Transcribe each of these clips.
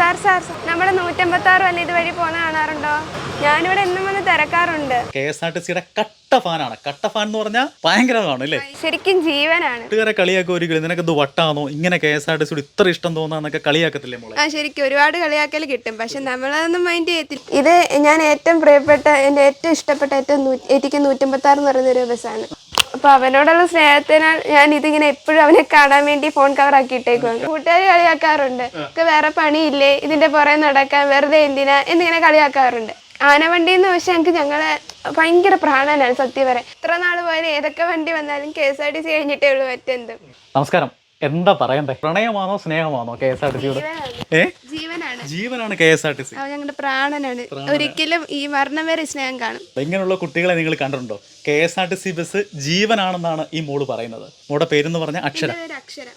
Sir sir നമ്മുടെ നൂറ്റമ്പത്താറ് വല്ല ഇതുവഴി പോകുന്ന കാണാറുണ്ടോ? ഞാനിവിടെ എന്നും വന്ന് തിരക്കാറുണ്ട്. കെ എസ് ആർ ടി സിയുടെ കട്ട ഫാനാണ്. കട്ട ഫാൻ എന്ന് പറഞ്ഞാൽ ഭയങ്കരമാണ് അല്ലേ? ശരിക്കും ജീവനാണ്. കൂട്ടുകാരെ കളിയാക്കി ഒരിക്കലും നിനക്ക് ഇത് വട്ടാണോ ഇങ്ങനെ കെ എസ് ആർ ടി സിയോട് ഇത്ര ഇഷ്ടം തോന്നാന്നൊക്കെ കളിയാക്കത്തില്ലേ മോളെ? ആ ശരിക്കും ഒരുപാട് കളിയാക്കൽ കിട്ടും. പക്ഷെ നമ്മളതൊന്നും മൈൻഡ് ചെയ്യത്തില്ല. ഇത് ഞാൻ ഏറ്റവും പ്രിയപ്പെട്ട എന്റെ ഏറ്റവും ഇഷ്ടപ്പെട്ട ഏറ്റവും നൂ- എനിക്ക് നൂറ്റമ്പത്താറ് എന്ന് പറയുന്ന ഒരു ബസ്സാണ് അപ്പൊ അവനോടുള്ള സ്നേഹത്തിനാൽ ഞാൻ ഇതിങ്ങനെ എപ്പോഴും അവനെ കാണാൻ വേണ്ടി ഫോൺ കവർ ആക്കിയിട്ടേക്കുവാണ് കൂട്ടുകാർ കളിയാക്കാറുണ്ട്. ഒക്കെ വേറെ പണിയില്ലേ? ഇതിന്റെ പുറകെ നടക്കാൻ വെറുതെ എന്തിനാ? എന്നിങ്ങനെ കളിയാക്കാറുണ്ട്. ആനവണ്ടി എന്ന് വെച്ചാൽ ഞങ്ങൾക്ക് ഞങ്ങളെ ഭയങ്കര പ്രാണനാണ് സത്യം പറയാം ഇത്ര നാൾ പോയാലും ഏതൊക്കെ വണ്ടി വന്നാലും K S R T C കഴിഞ്ഞിട്ടേ ഉള്ളൂ മറ്റെന്തും. നമസ്കാരം. എന്താ പറയണ്ടേ? പ്രണയമാണോ സ്നേഹമാണോ കെ എസ് ആർ ടി സിയുടെ ഏ? ജീവനാണ്. ജീവനാണ് K S R T C. അവൻ ഞങ്ങളുടെ പ്രാണനാണ്. ഒരിക്കലും ഈ മരണം വരെ സ്നേഹം കാണും. ഇങ്ങനെയുള്ള കുട്ടികളെ നിങ്ങൾ കണ്ടിട്ടുണ്ടോ? K S R T C bus ജീവനാണെന്നാണ് ഈ മോൾ പറയുന്നത്. മോളുടെ പേരെന്ന് പറഞ്ഞ അക്ഷര.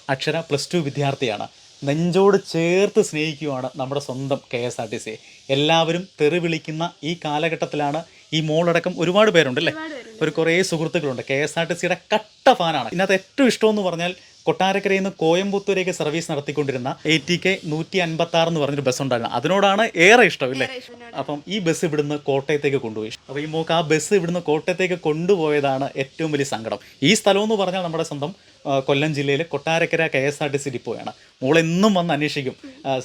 അക്ഷര. പ്ലസ് ടു വിദ്യാർത്ഥിയാണ്. നെഞ്ചോട് ചേർത്ത് സ്നേഹിക്കുവാണ് നമ്മുടെ സ്വന്തം K S R T C. എല്ലാവരും തെറി വിളിക്കുന്ന ഈ കാലഘട്ടത്തിലാണ് ഈ മോളടക്കം ഒരുപാട് പേരുണ്ട് അല്ലേ? ഒരു കുറേ സുഹൃത്തുക്കളുണ്ട്. കെ എസ് ആർ ടി സിയുടെ കട്ട ഫാനാണ്. ഇതിനകത്ത് ഏറ്റവും ഇഷ്ടമെന്ന് പറഞ്ഞാൽ കൊട്ടാരക്കരയിൽ നിന്ന് കോയമ്പത്തൂരേക്ക് സർവീസ് നടത്തിക്കൊണ്ടിരുന്ന എ ടി കെ നൂറ്റി അൻപത്തി ആറ് എന്ന് പറഞ്ഞൊരു ബസ് ഉണ്ടായിരുന്നു. അതിനോടാണ് ഏറെ ഇഷ്ടം ഇല്ലേ? അപ്പം ഈ ബസ് ഇവിടുന്ന് കോട്ടയത്തേക്ക് കൊണ്ടുപോയി. അപ്പോൾ ഈ മോക്ക് ആ ബസ് ഇവിടുന്ന് കോട്ടയത്തേക്ക് കൊണ്ടുപോയതാണ് ഏറ്റവും വലിയ സങ്കടം. ഈ സ്ഥലം എന്ന് പറഞ്ഞാൽ നമ്മുടെ സ്വന്തം കൊല്ലം ജില്ലയിലെ Kottarakkara K S R T C ഡിപ്പോയാണ്. മോളെന്നും വന്ന് അന്വേഷിക്കും.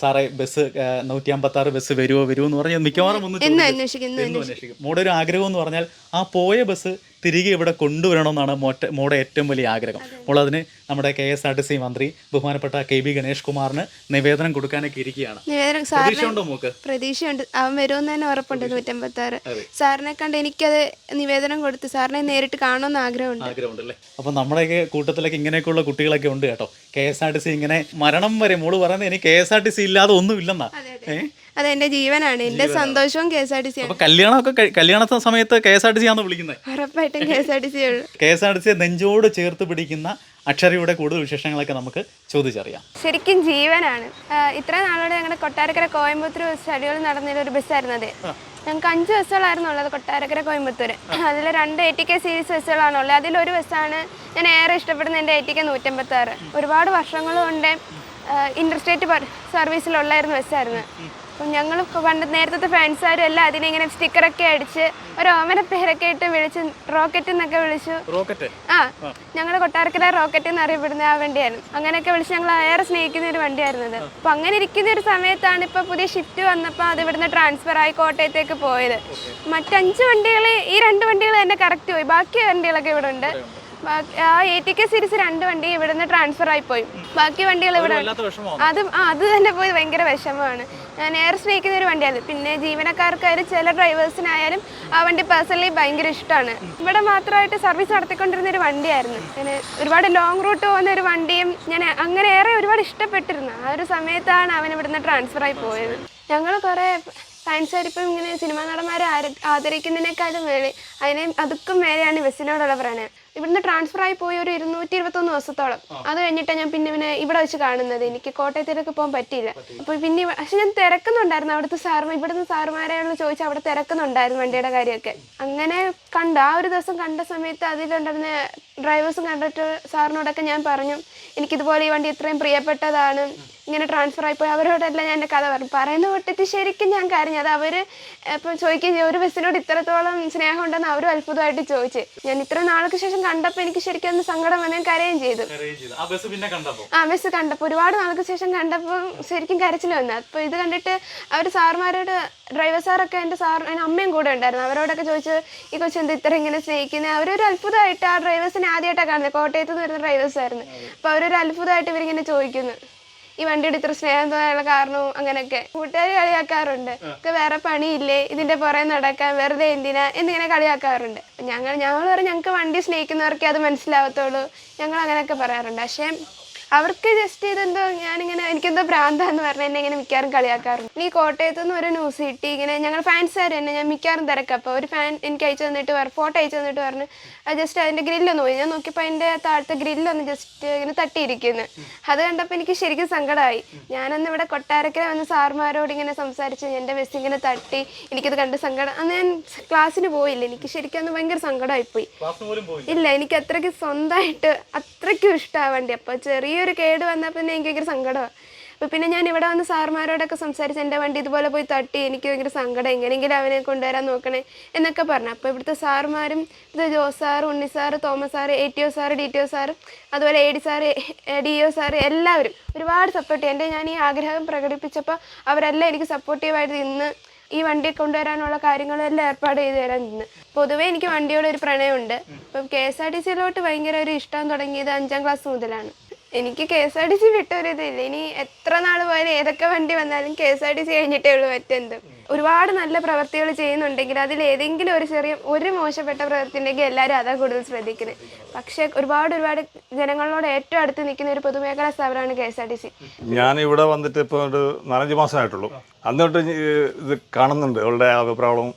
സാറേ ബസ് നൂറ്റി അമ്പത്തി ആറ് ബസ് വരുമോ വരുമോ എന്ന് പറഞ്ഞാൽ മിക്കവാറും ഒന്ന് എന്നും അന്വേഷിക്കും ആഗ്രഹം എന്ന് പറഞ്ഞാൽ ആ പോയ ബസ് തിരികെ ഇവിടെ കൊണ്ടുവരണമെന്നാണ് മോറ്റ മോടെ ഏറ്റവും വലിയ ആഗ്രഹം. അപ്പോൾ അതിന് നമ്മുടെ K S R T C മന്ത്രി ബഹുമാനപ്പെട്ട കെ ബി ഗണേഷ് കുമാറിന് നിവേദനം കൊടുക്കാനൊക്കെ ഇരിക്കുകയാണ്. പ്രതീക്ഷയുണ്ടോ മോക്ക്? പ്രതീക്ഷയുണ്ട്. അവൻ വരുമെന്ന് തന്നെ ഉറപ്പുണ്ട് നൂറ്റമ്പത്തി ആറ് സാറിനെ കണ്ട് എനിക്കത് നിവേദനം കൊടുത്ത് സാറിനെ നേരിട്ട് കാണുമെന്ന് ആഗ്രഹമുണ്ട്. ആഗ്രഹമുണ്ടല്ലേ? അപ്പൊ നമ്മുടെയൊക്കെ കൂട്ടത്തിലൊക്കെ ഇങ്ങനെയൊക്കെയുള്ള കുട്ടികളൊക്കെ ഉണ്ട് കേട്ടോ. K S R T C ഇങ്ങനെ മരണം വരെ മോൾ പറയുന്നത് എനിക്ക് K S R T C ഇല്ലാതെ ഒന്നും ഇല്ലെന്നാ ഏഹ് അത് എന്റെ ജീവനാണ്. എന്റെ സന്തോഷവും K S R T C അപ്പൊ കല്യാണമൊക്കെ കല്യാണ സമയത്ത് K S R T C ആണെന്ന് വിളിക്കുന്നത്? ഉറപ്പായിട്ടും K S R T C K S R T C നെഞ്ചോട് ചേർത്ത് പിടിക്കുന്ന അക്ഷരയുടെ കൂടുതൽ വിശേഷങ്ങളൊക്കെ നമുക്ക് ചോദിച്ചറിയാം. ശരിക്കും ജീവനാണ്. ഇത്ര നാളോടെ ഞങ്ങളുടെ കൊട്ടാരക്കര കോയമ്പത്തൂർ ഷെഡ്യൂൾ നടന്നിരുന്ന ഒരു ബസ്സായിരുന്നു അത്. ഞങ്ങൾക്ക് അഞ്ച് ബസ്സുകളായിരുന്നു ഉള്ളത് കൊട്ടാരക്കര കോയമ്പത്തൂർ അതിൽ രണ്ട് എ ടി കെ സീരീസ് ബസ്സുകളാണ് ഉള്ളത്. അതിലൊരു ബസ്സാണ് ഞാൻ ഏറെ ഇഷ്ടപ്പെടുന്ന എന്റെ എ ടി കെ നൂറ്റമ്പത്തി ആറ് ഒരുപാട് വർഷങ്ങൾ കൊണ്ട് ഇന്റർസ്റ്റേറ്റ് സർവീസിലുള്ളായിരുന്നു ബസ്സായിരുന്നു. അപ്പം ഞങ്ങൾ പണ്ട് നേരത്തെ ഫാൻസുകാരും എല്ലാം അതിനെ ഇങ്ങനെ സ്റ്റിക്കറൊക്കെ അടിച്ച് ഒരു ഓമന പേരൊക്കെ ഇട്ട് വിളിച്ച് റോക്കറ്റ് എന്നൊക്കെ വിളിച്ചു. റോക്കറ്റ്? ആ ഞങ്ങൾ കൊട്ടാരക്കര റോക്കറ്റ് എന്ന് അറിയപ്പെടുന്ന ആ വണ്ടിയായിരുന്നു. അങ്ങനെയൊക്കെ വിളിച്ച് ഞങ്ങൾ ഏറെ സ്നേഹിക്കുന്ന ഒരു വണ്ടിയായിരുന്നത് അപ്പം അങ്ങനെ ഇരിക്കുന്ന ഒരു സമയത്താണ് ഇപ്പോൾ പുതിയ ഷിഫ്റ്റ് വന്നപ്പോൾ അത് ഇവിടുന്ന് ട്രാൻസ്ഫർ ആയി കോട്ടയത്തേക്ക് പോയത്. മറ്റഞ്ച് വണ്ടികൾ ഈ രണ്ട് വണ്ടികൾ തന്നെ കറക്റ്റ് പോയി. ബാക്കി വണ്ടികളൊക്കെ ഇവിടെ ഉണ്ട് ആ എ കെ സീരീസ് രണ്ട് വണ്ടി ഇവിടുന്ന് ട്രാൻസ്ഫർ ആയി പോയി. ബാക്കി വണ്ടികൾ ഇവിടെ അത് അത് തന്നെ പോയി ഭയങ്കര വിഷമമാണ്. ഞാൻ എയർ സ്നേഹിക്കുന്ന ഒരു വണ്ടിയാണ് പിന്നെ ജീവനക്കാർക്കായാലും ചില ഡ്രൈവേഴ്സിനായാലും ആ വണ്ടി പേഴ്സണലി ഭയങ്കര ഇഷ്ടമാണ്. ഇവിടെ മാത്രമായിട്ട് സർവീസ് നടത്തിക്കൊണ്ടിരുന്ന ഒരു വണ്ടിയായിരുന്നു. ഞാൻ ഒരുപാട് ലോങ് റൂട്ട് പോകുന്ന ഒരു വണ്ടിയും ഞാൻ അങ്ങനെ ഏറെ ഒരുപാട് ഇഷ്ടപ്പെട്ടിരുന്നു. ആ ഒരു സമയത്താണ് അവൻ ഇവിടുന്ന് ട്രാൻസ്ഫർ ആയി പോയത്. ഞങ്ങൾ കുറേ ഫാൻസായിരിക്കും ഇങ്ങനെ സിനിമാ നടന്മാരെ ആദരിക്കുന്നതിനേക്കാളും മേലെ അതിനെ അതുക്കും മേലെയാണ് ബസ്സിനോടുള്ള പ്രണയം. ഇവിടുന്ന് ട്രാൻസ്ഫർ ആയി പോയി ഒരു ഇരുന്നൂറ്റി ഇരുപത്തൊന്ന് ദിവസത്തോളം. അത് കഴിഞ്ഞിട്ടാണ് ഞാൻ പിന്നെ പിന്നെ ഇവിടെ വെച്ച് കാണുന്നത്. എനിക്ക് കോട്ടയത്തേക്ക് പോകാൻ പറ്റിയില്ല. അപ്പോൾ പിന്നെ പക്ഷെ ഞാൻ തിരക്കുന്നുണ്ടായിരുന്നു. അവിടുത്തെ സാറുമാർ ഇവിടുന്ന് സാറുമാരെയുള്ള ചോദിച്ച് അവിടെ തിരക്കുന്നുണ്ടായിരുന്നു വണ്ടിയുടെ കാര്യമൊക്കെ. അങ്ങനെ കണ്ട. ആ ഒരു ദിവസം കണ്ട സമയത്ത് അതിലുണ്ടായിരുന്ന ഡ്രൈവേഴ്സും കണ്ടിട്ട് സാറിനോടൊക്കെ ഞാൻ പറഞ്ഞു എനിക്കിതുപോലെ ഈ വണ്ടി ഇത്രയും പ്രിയപ്പെട്ടതാണ്. ഇങ്ങനെ ട്രാൻസ്ഫർ ആയിപ്പോയി. അവരോടെല്ലാം ഞാൻ എന്റെ കഥ പറഞ്ഞു. പറയുന്ന കൂട്ടത്തിൽ ശരിക്കും ഞാൻ കരഞ്ഞു. അത് അവർ ഇപ്പം ചോദിക്കുകയും ചെയ്യും ഒരു ബസ്സിനോട് ഇത്രത്തോളം സ്നേഹം ഉണ്ടെന്ന് അവരും അത്ഭുതമായിട്ട് ചോദിച്ചു. ഞാൻ ഇത്ര നാൾക്ക് ശേഷം കണ്ടപ്പോൾ എനിക്ക് ശരിക്കും ഒന്ന് സങ്കടം വന്ന് ഞാൻ കരയുകയും ചെയ്തു. ആ ബസ് കണ്ടപ്പോൾ ഒരുപാട് നാൾക്ക് ശേഷം കണ്ടപ്പോൾ ശരിക്കും കരച്ചിൽ വന്നു. അപ്പോൾ ഇത് കണ്ടിട്ട് അവർ സാറുമാരോട് ഡ്രൈവർ സാറൊക്കെ എന്റെ സാർ എന്റെ അമ്മയും കൂടെ ഉണ്ടായിരുന്നു. അവരോടൊക്കെ ചോദിച്ചു ഈ കൊച്ചെന്ത് ഇത്ര ഇങ്ങനെ സ്നേഹിക്കുന്നത് അവരൊരു അത്ഭുതമായിട്ട് ആ ഡ്രൈവേഴ്സിനെ ആദ്യമായിട്ടാണ് കാണുന്നത്. കോട്ടയത്ത് നിന്ന് വരുന്ന ഡ്രൈവേഴ്സ് ആയിരുന്നു. അപ്പോൾ അവരൊരു അത്ഭുതമായിട്ട് ഇവരിങ്ങനെ ചോദിക്കുന്നു. ഈ വണ്ടിയുടെ ഇത്ര സ്നേഹം തോന്നാനുള്ള കാരണവും അങ്ങനെയൊക്കെ. കൂട്ടുകാർ കളിയാക്കാറുണ്ട്. ഒക്കെ വേറെ പണിയില്ലേ? ഇതിന്റെ പുറകെ നടക്കാൻ വെറുതെ എന്തിനാ? എന്നിങ്ങനെ കളിയാക്കാറുണ്ട്. ഞങ്ങൾ ഞങ്ങൾ പറയും ഞങ്ങൾക്ക് വണ്ടി സ്നേഹിക്കുന്നവർക്കേ അത് മനസ്സിലാവത്തുള്ളൂ. ഞങ്ങൾ അങ്ങനെയൊക്കെ പറയാറുണ്ട്. പക്ഷേ അവർക്ക് ജസ്റ്റ് ഇതെന്തോ ഞാനിങ്ങനെ എനിക്കെന്തോ ഭ്രാന്താന്ന് പറഞ്ഞ എന്നെ ഇങ്ങനെ മിക്കവാറും കളിയാക്കാറുണ്ട്. ഈ കോട്ടയത്ത് നിന്ന് ഒരു ന്യൂസ് കിട്ടി ഇങ്ങനെ ഞങ്ങൾ ഫാൻസുകാർ തന്നെ ഞാൻ മിക്കവാറും തിരക്കാം. അപ്പോൾ ഒരു ഫാൻ എനിക്ക് അയച്ചു തന്നിട്ട് പറഞ്ഞു ഫോട്ടോ അയച്ചു തന്നിട്ട് പറഞ്ഞു അത് ജസ്റ്റ് അതിന്റെ ഗ്രില്ലൊന്ന് പോയി. ഞാൻ നോക്കിയപ്പോൾ അതിന്റെ താഴത്തെ ഗ്രില്ലൊന്ന് ജസ്റ്റ് ഇങ്ങനെ തട്ടിയിരിക്കുന്നു. അത് കണ്ടപ്പോൾ എനിക്ക് ശരിക്കും സങ്കടമായി ഞാനന്ന് ഇവിടെ കൊട്ടാരക്കര വന്ന് സാർമാരോട് ഇങ്ങനെ സംസാരിച്ച് എന്റെ ബസ് ഇങ്ങനെ തട്ടി എനിക്കത് കണ്ട് സങ്കടം. അന്ന് ഞാൻ ക്ലാസ്സിന് പോയില്ല. എനിക്ക് ശരിക്കും അന്ന് ഭയങ്കര സങ്കടമായിപ്പോയി. ഇല്ല എനിക്ക് അത്രയ്ക്ക് സ്വന്തമായിട്ട് അത്രയ്ക്കും ഇഷ്ടമാണ് വണ്ടി. അപ്പോൾ ചെറിയൊരു കേട് വന്നാൽ പിന്നെ എനിക്ക് ഭയങ്കര സങ്കടമാണ് അപ്പോൾ പിന്നെ ഞാൻ ഇവിടെ വന്ന് സാർമാരോടൊക്കെ സംസാരിച്ച് എന്റെ വണ്ടി ഇതുപോലെ പോയി തട്ടി എനിക്ക് ഭയങ്കര സങ്കടം എങ്ങനെയെങ്കിലും അവനെ കൊണ്ടുവരാൻ നോക്കണേ എന്നൊക്കെ പറഞ്ഞു. അപ്പോൾ ഇവിടുത്തെ സാറുമാരും ഇത് Jose sir Unni sir Thomas sir A T O sir D T O sir അതുപോലെ A D sir D O sir എല്ലാവരും ഒരുപാട് സപ്പോർട്ട് ചെയ്യും എന്റെ ഞാൻ ഈ ആഗ്രഹം പ്രകടിപ്പിച്ചപ്പോൾ അവരെല്ലാം എനിക്ക് സപ്പോർട്ടീവായിട്ട് ഇന്ന് ഈ വണ്ടി കൊണ്ടുവരാനുള്ള കാര്യങ്ങളെല്ലാം ഏർപ്പാട് ചെയ്തു തരാൻ നിന്ന്. പൊതുവേ എനിക്ക് വണ്ടിയോട് ഒരു പ്രണയമുണ്ട്. അപ്പം കെ എസ് ആർ ടി സിയിലോട്ട് ഭയങ്കര ഒരു ഇഷ്ടം തുടങ്ങിയത് അഞ്ചാം ക്ലാസ് മുതലാണ്. എനിക്ക് K S R T C വിട്ടൊരിതില്ല. ഇനി എത്ര നാൾ പോയാലും ഏതൊക്കെ വണ്ടി വന്നാലും K S R T C കഴിഞ്ഞിട്ടേ ഉള്ളൂ മറ്റെന്തും. ഒരുപാട് നല്ല പ്രവൃത്തികൾ ചെയ്യുന്നുണ്ടെങ്കിൽ അതിൽ ഏതെങ്കിലും ഒരു ചെറിയ ഒരു മോശപ്പെട്ട പ്രവൃത്തി ഉണ്ടെങ്കിൽ എല്ലാവരും അതാ കൂടുതൽ ശ്രദ്ധിക്കുന്നത് പക്ഷെ ഒരുപാട് ഒരുപാട് ജനങ്ങളോട് ഏറ്റവും അടുത്ത് നിൽക്കുന്ന ഒരു പൊതുമേഖലാ സ്ഥാപനമാണ് K S R T C ഞാൻ ഇവിടെ വന്നിട്ട് ഇപ്പോൾ ഒരു നാലഞ്ച് മാസമായിട്ടുള്ളൂ. അന്നിട്ട് ഇത് കാണുന്നുണ്ട്. ഇവളുടെ ആ അഭിപ്രായവും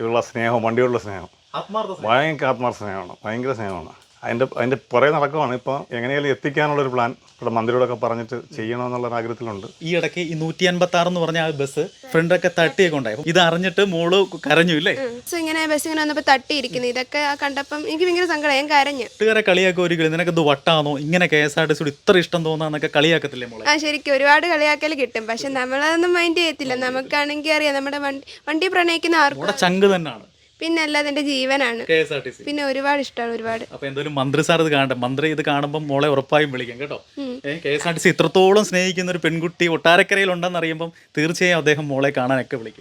ഇവളുടെ സ്നേഹവും വണ്ടിയുള്ള സ്നേഹം. ആത്മാർത്ഥ ഭയങ്കര ആത്മാർത്ഥ സ്നേഹമാണ്. ഭയങ്കര സ്നേഹമാണ്. അതിന്റെ അതിന്റെ പുറകെ നടക്കുവാണ്. ഇപ്പോൾ എങ്ങനെയാലും എത്തിക്കാനുള്ള ഒരു പ്ലാൻ ഇവിടെ മന്ത്രിയോടൊക്കെ പറഞ്ഞിട്ട് ചെയ്യണമെന്നുള്ള ഒരു ആഗ്രഹത്തിലുണ്ട്. ഈ ഇടയ്ക്ക് ഈ നൂറ്റി അൻപത്തി ആറ് എന്ന് പറഞ്ഞ ആ ബസ് ഫ്രണ്ടൊക്കെ തട്ടിയൊക്കെ ഉണ്ടായി. ഇത് അറിഞ്ഞിട്ട് മോൾ കരഞ്ഞു ഇല്ലേ? ബസ് ഇങ്ങനെ ബസ് ഇങ്ങനെ വന്നപ്പോൾ തട്ടിയിരിക്കുന്നു. ഇതൊക്കെ കണ്ടപ്പം എനിക്ക് ഭയങ്കര സങ്കടം. ഞാൻ കരഞ്ഞു. വീട്ടുകാരെ കളിയാക്കുക ഒരിക്കലും നിനക്ക് ഇത് വട്ടാണോ ഇങ്ങനെ കെ എസ് ആർ ടി സിയോട് ഇത്ര ഇഷ്ടം തോന്നാന്നൊക്കെ കളിയാക്കത്തില്ലേ മോളെ? ആ ശരിക്കും ഒരുപാട് കളിയാക്കൽ കിട്ടും. പക്ഷെ നമ്മളതൊന്നും മൈൻഡ് ചെയ്യത്തില്ല. നമുക്കാണെങ്കിൽ അറിയാം. നമ്മുടെ വണ്ടി വണ്ടി പ്രണയിക്കുന്ന ആർക്കും ചങ്ക് തന്നെയാണ് പിന്നെ അല്ല അതിന്റെ ജീവനാണ്. K S R T C. പിന്നെ ഒരുപാട് ഇഷ്ടമാണ് ഒരുപാട്. അപ്പൊ എന്തായാലും മന്ത്രി സാർ ഇത് കാണട്ടെ. മന്ത്രി ഇത് കാണുമ്പോൾ മോളെ ഉറപ്പായും വിളിക്കാം കേട്ടോ. K S R T C ഇത്രത്തോളം സ്നേഹിക്കുന്ന ഒരു പെൺകുട്ടി ഒട്ടാരക്കരയിൽ ഉണ്ടെന്ന് അറിയുമ്പോൾ തീർച്ചയായും അദ്ദേഹം മോളെ കാണാനൊക്കെ വിളിക്കും.